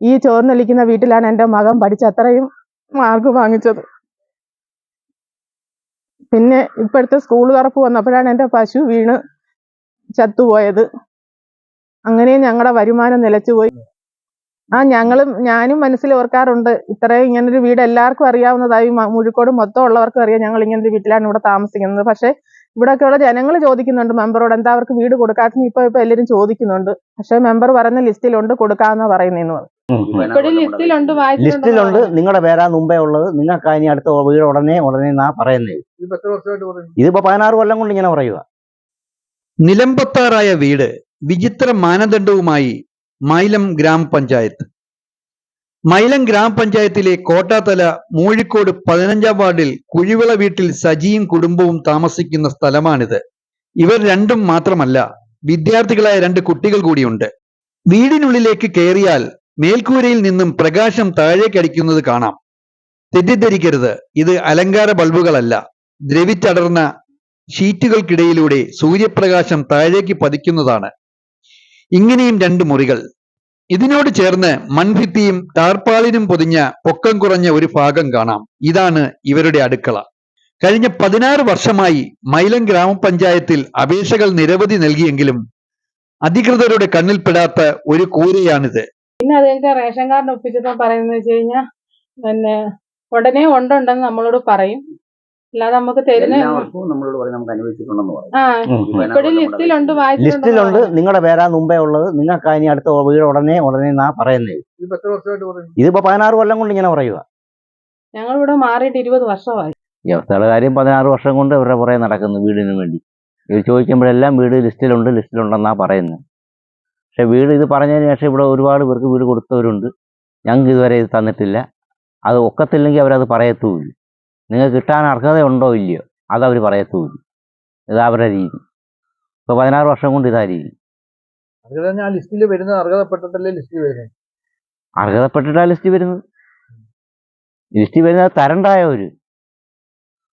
ഈ ചോർന്നൊലിക്കുന്ന വീട്ടിലാണ് എന്റെ മകൻ പഠിച്ച് അത്രയും മാർക്ക് വാങ്ങിച്ചത്. പിന്നെ ഇപ്പോഴത്തെ സ്കൂൾ തുറപ്പ് വന്നപ്പോഴാണ് എന്റെ പശു വീണ് ചത്തുപോയത്. അങ്ങനെ ഞങ്ങളുടെ വരുമാനം നിലച്ചുപോയി ആ ഞങ്ങളും ഞാനും മനസ്സിൽ ഓർക്കാറുണ്ട്. ഇത്രയും ഇങ്ങനൊരു വീട് എല്ലാവർക്കും അറിയാവുന്നതായി. മുഴുക്കോട് മൊത്തം ഉള്ളവർക്കും അറിയാം ഞങ്ങൾ ഇങ്ങനൊരു വീട്ടിലാണ് ഇവിടെ താമസിക്കുന്നത്. പക്ഷെ ഇവിടെയൊക്കെയുള്ള ജനങ്ങൾ ചോദിക്കുന്നുണ്ട് മെമ്പറോട് എന്താ അവർക്ക് വീട് കൊടുക്കാത്ത ഇപ്പൊ ഇപ്പൊ എല്ലാവരും ചോദിക്കുന്നുണ്ട്. പക്ഷെ മെമ്പർ പറയുന്ന ലിസ്റ്റിലുണ്ട് കൊടുക്കാന്നാ പറയുന്നതെന്ന് പറഞ്ഞു. ലിസ്റ്റിലുണ്ട് ലിസ്റ്റിലുണ്ട്. നിങ്ങളുടെ പേരാ മുമ്പേ ഉള്ളത്. നിങ്ങൾക്ക് ഇനി അടുത്ത വീട് ഉടനെ ഉടനെ എന്നാ പറയുന്നത് ഇതിപ്പോ പതിനാറ് കൊല്ലം കൊണ്ട് ഇങ്ങനെ പറയുക. നിലമ്പത്താറായ വീട് വിചിത്ര മാനദണ്ഡവുമായി മൈലം ഗ്രാമപഞ്ചായത്ത്. മൈലം ഗ്രാമപഞ്ചായത്തിലെ കോട്ടാത്തല മൂഴിക്കോട് പതിനഞ്ചാം വാർഡിൽ കുഴിവിള വീട്ടിൽ സജിയും കുടുംബവും താമസിക്കുന്ന സ്ഥലമാണിത്. ഇവർ രണ്ടും മാത്രമല്ല വിദ്യാർത്ഥികളായ രണ്ട് കുട്ടികൾ കൂടിയുണ്ട്. വീടിനുള്ളിലേക്ക് കയറിയാൽ മേൽക്കൂരയിൽ നിന്നും പ്രകാശം താഴേക്കടിക്കുന്നത് കാണാം. തെറ്റിദ്ധരിക്കരുത്. ഇത് അലങ്കാര ബൾബുകളല്ല. ദ്രവിച്ചടർന്ന ഷീറ്റുകൾക്കിടയിലൂടെ സൂര്യപ്രകാശം താഴേക്ക് പതിക്കുന്നതാണ്. ഇങ്ങനെയും രണ്ട് മുറികൾ. ഇതിനോട് ചേർന്ന് മൺഭിത്തിയും ടാർപ്പാളിനും പൊതിഞ്ഞ പൊക്കം കുറഞ്ഞ ഒരു ഭാഗം കാണാം. ഇതാണ് ഇവരുടെ അടുക്കള. കഴിഞ്ഞ പതിനാറ് വർഷമായി മൈലം ഗ്രാമപഞ്ചായത്തിൽ അപേക്ഷകൾ നിരവധി നൽകിയെങ്കിലും അധികൃതരുടെ കണ്ണിൽപ്പെടാത്ത ഒരു കൂരയാണിത്. പിന്നെ അത് കഴിഞ്ഞാൽ റേഷൻ കാർഡ് ഒപ്പിച്ചപ്പോൾ പറയുന്നത് വെച്ച് കഴിഞ്ഞാൽ പിന്നെ ഉടനെ ഉണ്ടുണ്ടെന്ന് നമ്മളോട് പറയും. അല്ലാതെ നമുക്ക് തരുന്ന നമ്മളോട് പറയും നമുക്ക് അനുവദിച്ചിട്ടുണ്ടെന്ന് പറയും. ആ ഇപ്പോഴും ലിസ്റ്റിലുണ്ട് ലിസ്റ്റിലുണ്ട് വായിച്ചിട്ടുണ്ട്? നിങ്ങളുടെ പേരാ മുമ്പേ ഉള്ളത്. നിങ്ങൾക്ക് ഇനി അടുത്ത വീട് ഉടനെ ഉടനെ എന്നാ പറയുന്നത് വർഷമായിട്ട് പറയുന്നു? ഇതിപ്പോ പതിനാറ് കൊല്ലം കൊണ്ട് ഇങ്ങനെ പറയുക ഞങ്ങൾ ഇവിടെ മാറിയിട്ട് ഇരുപത് വർഷമായി. ഈ അവസ്ഥയുടെ കാര്യം പതിനാറ് വർഷം കൊണ്ട് ഇവരുടെ പുറകെ നടക്കുന്നു വീടിന് വേണ്ടി. ഇത് ചോദിക്കുമ്പോഴെല്ലാം വീട് ലിസ്റ്റിലുണ്ട് ലിസ്റ്റിലുണ്ടെന്നാ പറയുന്നത് പക്ഷെ വീട് ഇത് പറഞ്ഞതിന് ശേഷം ഇവിടെ ഒരുപാട് പേർക്ക് വീട് കൊടുത്തവരുണ്ട്. ഞങ്ങൾക്ക് ഇതുവരെ ഇത് തന്നിട്ടില്ല. അത് ഒക്കത്തില്ലെങ്കിൽ അവരത് പറയത്തുമില്ല. നിങ്ങൾക്ക് കിട്ടാൻ അർഹതയുണ്ടോ ഇല്ലയോ അതവർ പറയത്തുമില്ല. ഇത് അവരുടെ രീതി. ഇപ്പോൾ പതിനാറ് വർഷം കൊണ്ട് ഇതാ രീതി. അർഹത ഞാൻ ലിസ്റ്റിൽ വരുന്നത് അർഹതപ്പെട്ടിട്ടല്ലേ ലിസ്റ്റിൽ വരുന്നത്? അർഹതപ്പെട്ടിട്ടാ ലിസ്റ്റ് വരുന്നത്. ലിസ്റ്റ് വരുന്നത് തരണ്ടായവർ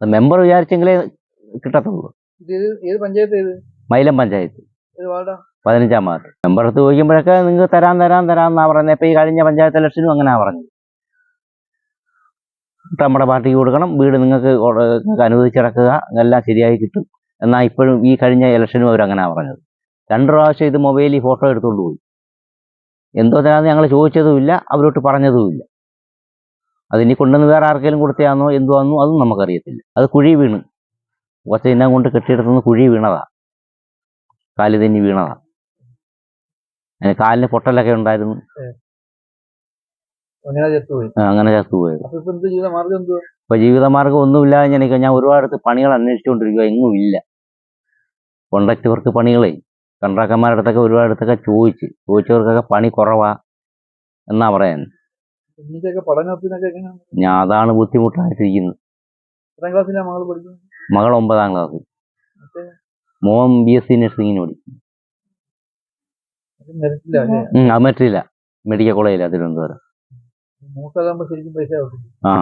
മെമ്പർ വിചാരിച്ചെങ്കിലേ കിട്ടത്തുള്ളൂ. ഇത് ഏത് ഏത് പഞ്ചായത്ത് ഏത്? മൈലം പഞ്ചായത്ത്. ഏത് വാർഡാ? പതിനഞ്ചാം വാർഡ്. എടുത്ത് ചോദിക്കുമ്പോഴൊക്കെ നിങ്ങൾക്ക് തരാൻ തരാൻ തരാം എന്നാ പറയുന്നത് ഇപ്പൊ ഈ കഴിഞ്ഞ പഞ്ചായത്ത് ഇലക്ഷനും അങ്ങനെയാണ് പറഞ്ഞത്. നമ്മുടെ പാർട്ടിക്ക് കൊടുക്കണം വീട് നിങ്ങൾക്ക് അനുവദിച്ചിടക്കുക എല്ലാം ശരിയായി കിട്ടും. എന്നാൽ ഇപ്പോഴും ഈ കഴിഞ്ഞ ഇലക്ഷനും അവർ അങ്ങനെയാ പറഞ്ഞത്. രണ്ടു പ്രാവശ്യം ഇത് മൊബൈലിൽ ഫോട്ടോ എടുത്തുകൊണ്ട് പോയി. എന്തോ തരാന്ന് ഞങ്ങൾ ചോദിച്ചതുമില്ല അവരോട്ട് പറഞ്ഞതുമില്ല. അതിനി കൊണ്ടുവന്ന് വേറെ ആർക്കെങ്കിലും കൊടുത്തയാന്നോ എന്തുവാന്നോ അതും നമുക്കറിയത്തില്ല. അത് കുഴി വീണ്. കുറച്ച് ഇനം കൊണ്ട് കെട്ടിയെടുത്തുനിന്ന് കുഴി വീണതാ. കാൽ വീണതാണ് വീണതാ. അതിന് കാലിന് പൊട്ടലൊക്കെ ഉണ്ടായിരുന്നു. അങ്ങനെ ചത്തുപോയി ആ, അങ്ങനെ ചത്തുപോയത് ഇപ്പൊ ജീവിതമാർഗം ഒന്നുമില്ലാതെ ഞാൻ ഞാൻ ഒരുപാട് പണികൾ അന്വേഷിച്ചുകൊണ്ടിരിക്കുക എങ്ങും ഇല്ല. Contract work പണികളെ. കൺട്രാക്ടർമാരുടെ അടുത്തൊക്കെ ഒരുപാട് അടുത്തൊക്കെ ചോദിച്ച്. ചോദിച്ചവർക്കൊക്കെ പണി കുറവാ എന്നാ പറയാൻ. ഞാൻ അതാണ് ബുദ്ധിമുട്ടായിട്ടിരിക്കുന്നത്. മകൾ ഒമ്പതാം ക്ലാസ് മോൻ ബി എസ് സി നഴ്സിംഗിന് പഠിക്കും അത് മെറിറ്റില്ല അല്ലേ? ഉം, അത് പറ്റില്ല മെഡിക്കൽ കോളേജിലാണ് തിരുവനന്തപുരം. മൂക്കതാകുമ്പോ ശരിക്കും പൈസ ആ.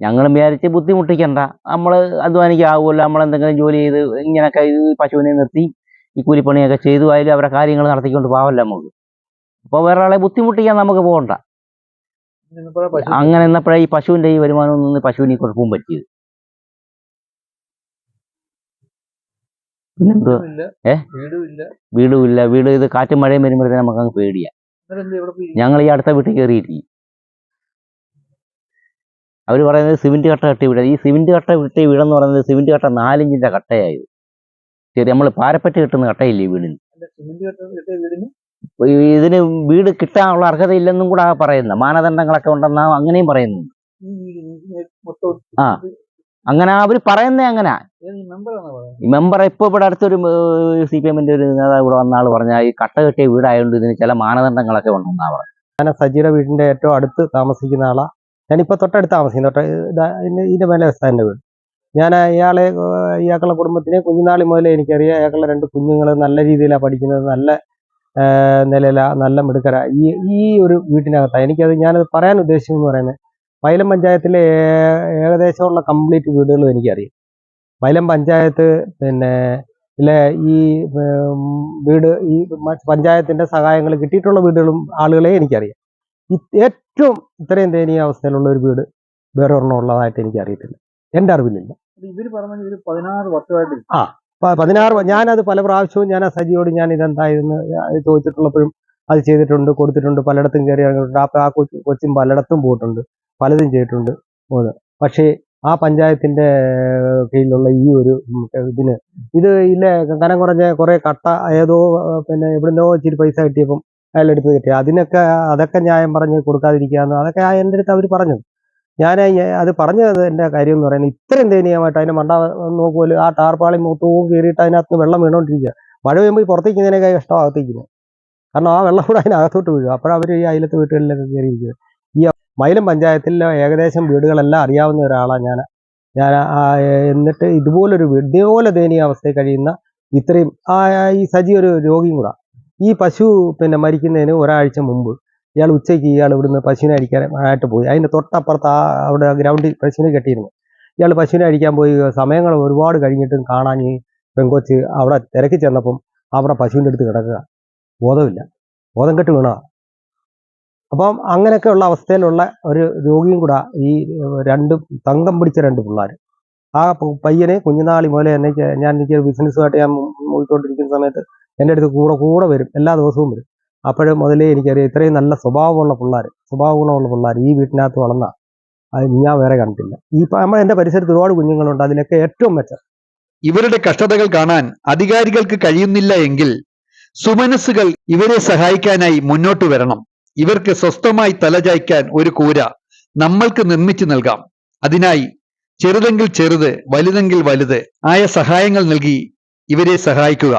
ഞങ്ങളും വിചാരിച്ച് ബുദ്ധിമുട്ടിക്കണ്ട. നമ്മൾ അധ്വാനിക്കാവുമല്ലോ നമ്മൾ എന്തെങ്കിലും ജോലി ചെയ്ത് ഇങ്ങനെയൊക്കെ ഈ പശുവിനെ നിർത്തി ഈ കൂലിപ്പണിയൊക്കെ ചെയ്തു ആയാലും അവരുടെ കാര്യങ്ങൾ നടത്തിക്കൊണ്ട് പോവല്ലോ നമുക്ക്. അപ്പോൾ വേറെ ആളെ ബുദ്ധിമുട്ടിക്കാൻ നമുക്ക് പോകണ്ട. അങ്ങനെ എന്നപ്പോഴേ ഈ പശുവിന്റെ ഈ വരുമാനം നിന്ന് പശുവിനെ കുഴപ്പവും പറ്റിയത്. പിന്നെന്തോ ഇല്ല. ഏ? വീടും ഇല്ല. വീട് ഇത് കാറ്റും മഴയും വരുമ്പോഴത്തേനും നമുക്ക് അങ്ങ് പേടിയാ. ഞങ്ങൾ ഈ അടുത്ത വീട്ടിൽ കയറിയിട്ടില്ല അവർ പറയുന്നത് സിമെന്റ് കട്ട കെട്ടി വീട്. ഈ സിമെന്റ് കട്ട കെട്ടി വീടെന്ന് പറയുന്നത് സിമെന്റ് കട്ട നാലിഞ്ചിന്റെ കട്ടയായത്. ശരി നമ്മൾ പാരപ്പറ്റ് കിട്ടുന്ന കട്ടയില്ലേ വീടിന്? സിമെന്റ് കെട്ട കെട്ടിയ വീടിന്? ഈ ഇതിന് വീട് കിട്ടാനുള്ള അർഹതയില്ലെന്നും കൂടെ പറയുന്ന. മാനദണ്ഡങ്ങളൊക്കെ ഉണ്ടെന്നാ അങ്ങനെയും പറയുന്നുണ്ട് ആ. അങ്ങനെ അവർ പറയുന്നേ അങ്ങനെ. ഏത് മെമ്പറാണോ പറയുന്നത്? ഈ മെമ്പർ ഇപ്പോൾ ഇവിടെ അടുത്തൊരു സി പി എമ്മിന്റെ ഒരു നേതാവ് ഇവിടെ വന്ന ആൾ പറഞ്ഞാൽ ഈ കട്ട കെട്ടിയ വീടായതുകൊണ്ട് ഇതിന് ചില മാനദണ്ഡങ്ങളൊക്കെ ഉണ്ടെന്നാ പറയുന്നത്. ഞാൻ സജിയുടെ വീടിന്റെ ഏറ്റവും അടുത്ത് താമസിക്കുന്ന ആളാ. ഞാനിപ്പോൾ തൊട്ടടുത്ത് താമസിക്കുന്നു. തൊട്ട് ഇതാ ഇതിന്റെ മേലെ എന്റെ വീട്. ഞാൻ ഇയാളെ ഇയാക്കളുടെ ഇയാളുടെ കുടുംബത്തിനെ കുഞ്ഞുനാളി മുതലേ എനിക്കറിയാം. ഇയാളുടെ രണ്ട് കുഞ്ഞുങ്ങൾ നല്ല രീതിയിലാണ് പഠിക്കുന്നത്. നല്ല നിലയിലാണ് നിലയിലാ നല്ല മിടുക്കര. ഈ ഈ ഒരു വീട്ടിനകത്താണ് എനിക്കത് ഞാനത് പറയാൻ ഉദ്ദേശിച്ചെന്ന് പറയുന്നത് മൈലം പഞ്ചായത്തിലെ ഏകദേശമുള്ള കംപ്ലീറ്റ് വീടുകളും എനിക്കറിയാം. വയലം പഞ്ചായത്ത് പിന്നെ ഇല്ലെ ഈ വീട് ഈ പഞ്ചായത്തിന്റെ സഹായങ്ങൾ കിട്ടിയിട്ടുള്ള വീടുകളും ആളുകളെ എനിക്കറിയാം. ഏറ്റവും ഇത്രയും ദയനീയ അവസ്ഥയിലുള്ള ഒരു വീട് വേറെ ഒരെണ്ണം ഉള്ളതായിട്ട് എനിക്ക് അറിയത്തില്ല എന്റെ അറിവിലില്ല. ഇവർ പറഞ്ഞ പതിനാറ് വർഷമായിട്ട് ആ പതിനാറ് ഞാനത് പല പ്രാവശ്യവും ഞാൻ ആ സജിയോട് ഞാൻ ഇതെന്തായിരുന്നു ചോദിച്ചിട്ടുള്ളപ്പോഴും അത് ചെയ്തിട്ടുണ്ട് കൊടുത്തിട്ടുണ്ട് പലയിടത്തും കയറി ഇറങ്ങിയിട്ടുണ്ട്. ആ കൊച്ചും പലയിടത്തും പോയിട്ടുണ്ട്. പലതും ചെയ്തിട്ടുണ്ട് മൂന്ന് പക്ഷേ ആ പഞ്ചായത്തിന്റെ കീഴിലുള്ള ഈ ഒരു ഇതിന് ഇത് ഇല്ല കനം കുറഞ്ഞ കുറേ കട്ട ഏതോ പിന്നെ എവിടുന്നോ ഇച്ചിരി പൈസ കിട്ടിയപ്പം അയാളെടുത്ത് കിട്ടി. അതിനൊക്കെ അതൊക്കെ ന്യായം പറഞ്ഞ് കൊടുക്കാതിരിക്കാന്ന് അതൊക്കെ എന്റെ അടുത്ത് അവർ പറഞ്ഞത് ഞാൻ അത് പറഞ്ഞത് എന്റെ കാര്യം എന്ന് പറയുന്നത് ഇത്രയും ദയനീയമായിട്ട് അതിന്റെ മണ്ട നോക്കുമല്ലോ. ആ ടാർപ്പാളി മൊത്തവും കയറിയിട്ട് അതിനകത്ത് വെള്ളം വീണോണ്ടിരിക്കുക. മഴ പുറത്തേക്ക് ഇതിനേക്കാൾ ഇഷ്ടം അകത്തേക്കുന്നത് കാരണം ആ വെള്ളം കൂടെ അതിനകത്തോട്ട് വീഴും. അപ്പോഴവർ ഈ അയലത്ത് വീട്ടുകളിലൊക്കെ കയറിയിരിക്കുന്നത് ഈ മൈലം പഞ്ചായത്തിലെ ഏകദേശം വീടുകളെല്ലാം അറിയാവുന്ന ഒരാളാണ് ഞാൻ. ഞാൻ എന്നിട്ട് ഇതുപോലൊരു ഇതുപോലെ ദയനീയ അവസ്ഥയിൽ കഴിയുന്ന ഇത്രയും ആ ഈ സജി ഒരു രോഗിയും കൂടാ. ഈ പശു പിന്നെ മരിക്കുന്നതിന് ഒരാഴ്ച മുമ്പ് ഇയാൾ ഉച്ചയ്ക്ക് ഇയാൾ ഇവിടുന്ന് പശുവിനെ അടിക്കാൻ ആയിട്ട് പോയി. അതിന്റെ തൊട്ടപ്പുറത്ത് ആ അവിടെ ഗ്രൗണ്ടിൽ പശുവിനെ കെട്ടിയിരുന്നു. ഇയാൾ പശുവിനെ അടിക്കാൻ പോയി. സമയങ്ങൾ ഒരുപാട് കഴിഞ്ഞിട്ടും കാണാൻ ഈ പെങ്കൊച്ച് അവിടെ തിരക്കി ചെന്നപ്പം അവിടെ പശുവിന്റെ അടുത്ത് കിടക്കുക. ബോധമില്ല. ബോധം കെട്ട് വീണ അപ്പം അങ്ങനെയൊക്കെയുള്ള അവസ്ഥയിലുള്ള ഒരു രോഗിയും കൂടെ ഈ രണ്ട് തങ്കം പിടിച്ച രണ്ട് പിള്ളേർ ആ പയ്യനെ കുഞ്ഞുനാളി മുതലേ എന്നെ ഞാൻ എനിക്ക് ബിസിനസ്സുമായിട്ട് ഞാൻ പോയിക്കൊണ്ടിരിക്കുന്ന സമയത്ത് എന്റെ അടുത്ത് കൂടെ കൂടെ വരും. എല്ലാ ദിവസവും വരും. അപ്പോഴും മുതലേ എനിക്കറിയാം ഇത്രയും നല്ല സ്വഭാവമുള്ള പിള്ളേർ സ്വഭാവ ഗുണമുള്ള പിള്ളേർ ഈ വീട്ടിനകത്ത് വളർന്ന അത് ഞാൻ വേറെ കണ്ടിട്ടില്ല. ഈ നമ്മൾ എന്റെ പരിസരത്ത് ഒരുപാട് കുഞ്ഞുങ്ങളുണ്ട്. അതിലൊക്കെ ഏറ്റവും മെച്ചം. ഇവരുടെ കഷ്ടതകൾ കാണാൻ അധികാരികൾക്ക് കഴിയുന്നില്ല എങ്കിൽ സുമനസ്സുകൾ ഇവരെ സഹായിക്കാനായി മുന്നോട്ട് വരണം. ഇവർക്ക് സ്വസ്ഥമായി തലചായ്ക്കാൻ ഒരു കൂര നമ്മൾക്ക് നിർമ്മിച്ചു നൽകാം. അതിനായി ചെറുതെങ്കിൽ ചെറുത് വലുതെങ്കിൽ വലുത് ആയ സഹായങ്ങൾ നൽകി ഇവരെ സഹായിക്കുക.